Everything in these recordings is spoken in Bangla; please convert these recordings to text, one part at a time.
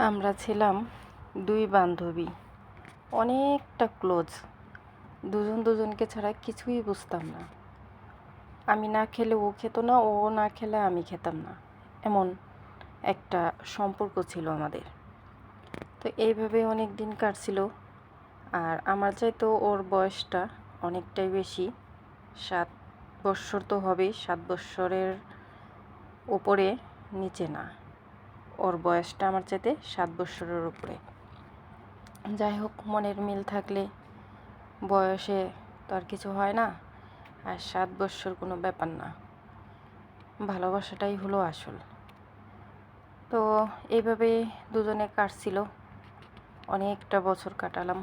আমরা ছিলাম দুই বান্ধবী। অনেকটা ক্লোজ। দুজন দুজনকে ছাড়া কিছুই বুঝতাম না। আমি না খেলে ও খেত না, ও না খেলে আমি খেতাম না। এমন একটা সম্পর্ক ছিল আমাদের। তো এইভাবে অনেক দিন কাটছিল। আর আমার চাইতো ওর বয়সটা অনেকটাই বেশি। সাত বৎসর তো হবেই, সাত বৎসরের ওপরে নিচে না। ওর বয়সটা আমার চাইতে সাত বৎসরের উপরে। যাই হোক, মনের মিল থাকলে বয়সে তো আর কিছু হয় না, আর সাত বৎসর কোনো ব্যাপার না। ভালোবাসাটাই হলো আসল। তো এইভাবে দুজনে কাটছিল, অনেকটা বছর কাটালাম।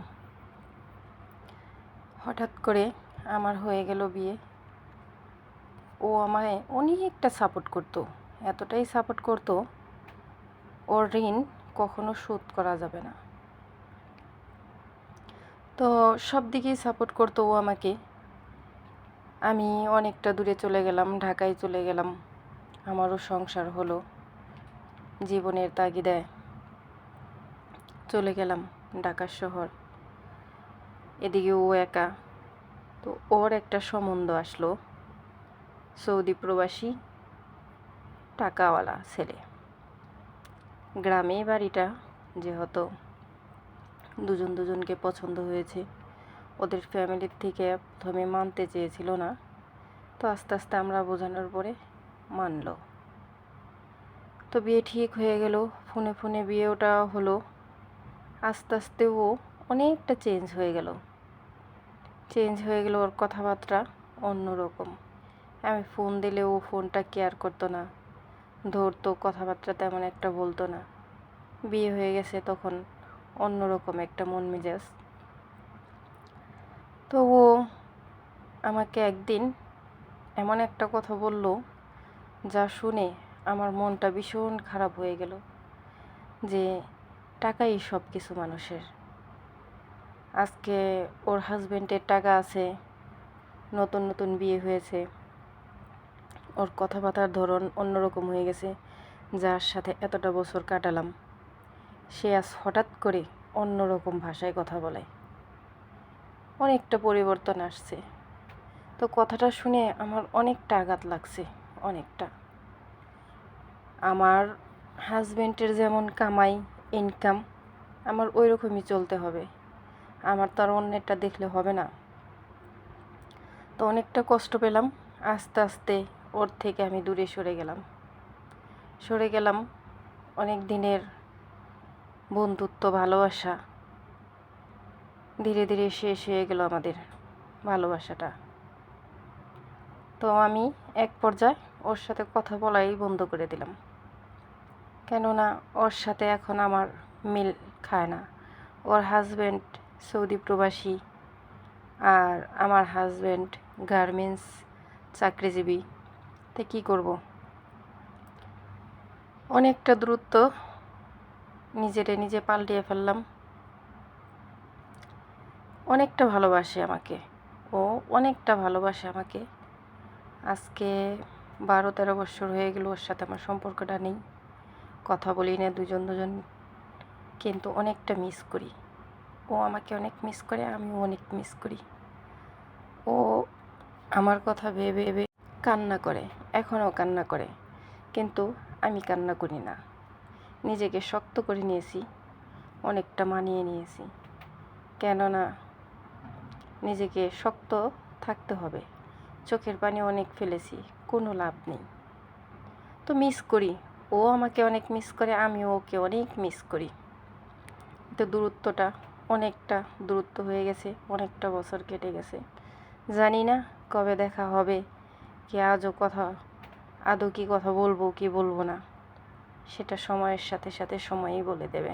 হঠাৎ করে আমার হয়ে গেল বিয়ে। ও আমায় অনেকটা সাপোর্ট করতো, এতটাই সাপোর্ট করতো ওর ঋণ কখনো শোধ করা যাবে না। তো সব দিকেই সাপোর্ট করতো ও আমাকে। আমি অনেকটা দূরে চলে গেলাম, ঢাকায় চলে গেলাম। আমারও সংসার হলো, জীবনের তাগিদায় চলে গেলাম ঢাকা শহর। এদিকে ও একা, তো ওর একটা সম্বন্ধ আসলো, সৌদি প্রবাসী, টাকাওয়ালা ছেলে। গ্রামে বাড়িটা যেহেতু দুজন দুজনকে পছন্দ হয়েছে। ওদের ফ্যামিলির থেকে প্রথমে মানতে চেয়েছিল না, তো আস্তে আস্তে আমরা বোঝানোর পরে মানলো। তো বিয়ে ঠিক হয়ে গেল, ফোনে ফোনে বিয়ে ওটা হলো। আস্তে আস্তে ও অনেকটা চেঞ্জ হয়ে গেল। চেঞ্জ হয়ে গেল ওর কথাবার্তা অন্যরকম। আমি ফোন দিলে ও ফোনটা কেয়ার করতো না। ধরতো কথাবার্তা তেমন একটা বলতো না। বিয়ে হয়ে গেছে তখন অন্যরকম একটা মন মেজাজ। তো ও আমাকে একদিন এমন একটা কথা বলল যা শুনে আমার মনটা ভীষণ খারাপ হয়ে গেল যে টাকাই সব কিছু মানুষের। আজকে ওর হাজবেন্ডের টাকা আছে, নতুন নতুন বিয়ে হয়েছে। ওর কথাবার্তার ধরন অন্যরকম হয়ে গেছে, যার সাথে এতটা বছর কাটালাম। সে আজ হঠাৎ করে অন্যরকম ভাষায় কথা বলে। অনেকটা পরিবর্তন আসছে। তো কথাটা শুনে আমার অনেকটা আঘাত লাগছে, অনেকটা। আমার হাজব্যান্ডের যেমন কামাই ইনকাম আমার ওই রকমই চলতে হবে। আমার তো আর অন্যেরটা দেখলে হবে না। তো অনেকটা কষ্ট পেলাম, আস্তে আস্তে ওর থেকে আমি দূরে সরে গেলাম। সরে গেলাম অনেক দিনের বন্ধুত্ব, ভালোবাসা। ধীরে ধীরে শেষ হয়ে গেল আমাদের ভালোবাসাটা। তো আমি এক পর্যায়ে ওর সাথে কথা বলাই বন্ধ করে দিলাম। কেননা ওর সাথে এখন আমার মিল খায় না। ওর হাজব্যান্ড সৌদি প্রবাসী আর আমার হাজব্যান্ড গার্মেন্টস চাকরিজীবী। তো কী করব? অনেকটা দূরত্ব নিজেরে নিজে পাল্টিয়ে ফেললাম। অনেকটা ভালোবাসে আমাকে, ও অনেকটা ভালোবাসে আমাকে। আজকে বারো তেরো বছর হয়ে গেল ওর সাথে আমার সম্পর্কটা নেই। কথা বলি না দুজন দুজন, কিন্তু অনেকটা মিস করি। ও আমাকে অনেক মিস করে, আমিও অনেক মিস করি। ও আমার কথা ভেবে ভেবে কান্না করে। এখনও কান্না করে, কিন্তু আমি কান্না করি না। নিজেকে শক্ত করে নিয়েছি, অনেকটা মানিয়ে নিয়েছি। কেননা নিজেকে শক্ত থাকতে হবে। চোখের পানি অনেক ফেলেছি, কোনো লাভ নেই। তো মিস করি। ও আমাকে অনেক মিস করে আমি ওকে অনেক মিস করি। তো দূরত্বটা অনেকটা দূরত্ব হয়ে গেছে, অনেকটা বছর কেটে গেছে। জানি না কবে দেখা হবে, কি আজও কথা আদৌ কি কথা বলব কি বলব না। সেটা সময়ের সাথে সাথে সময়ই বলে দেবে।